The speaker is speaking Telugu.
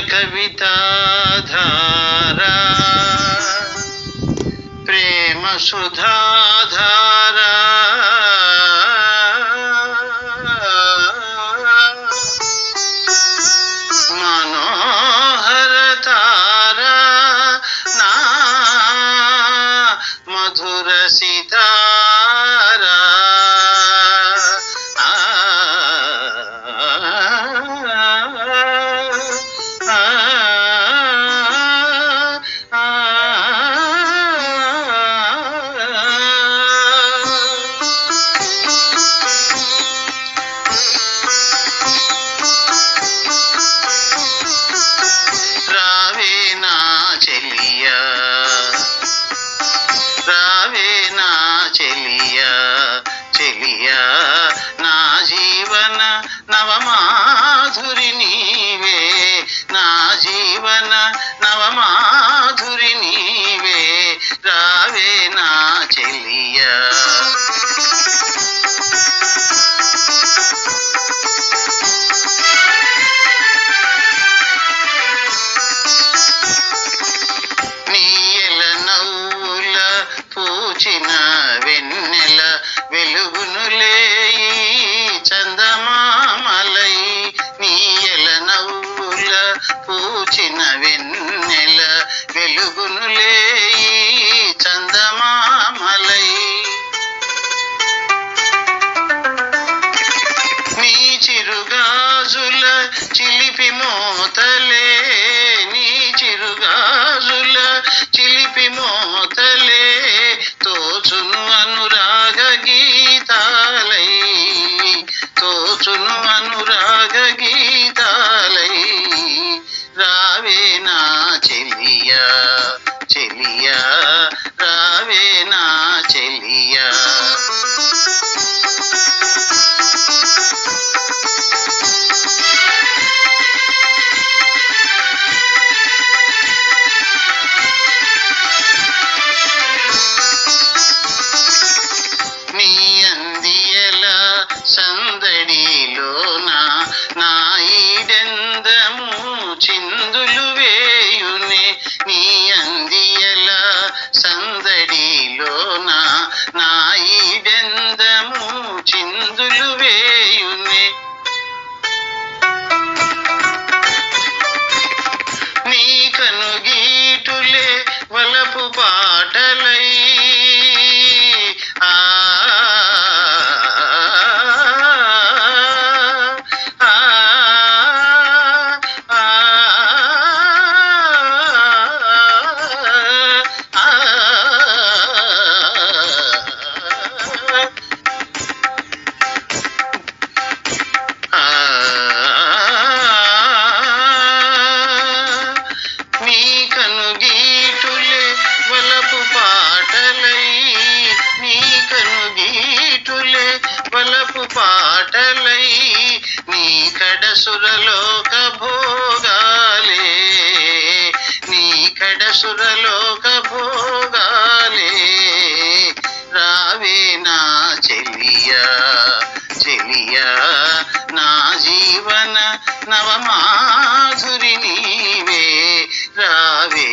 कविता धारा प्रेम सुधा धारा। నవమా వేయుని నీ కనుగీటులే వలపు పాటలే మనసు పాటలై నీ కడ సురలోక భోగాలే నీ కడ సురలోక భోగాలే రావే నా చెలియా చెలియా నా జీవన నవమాధురి నీవే. రావే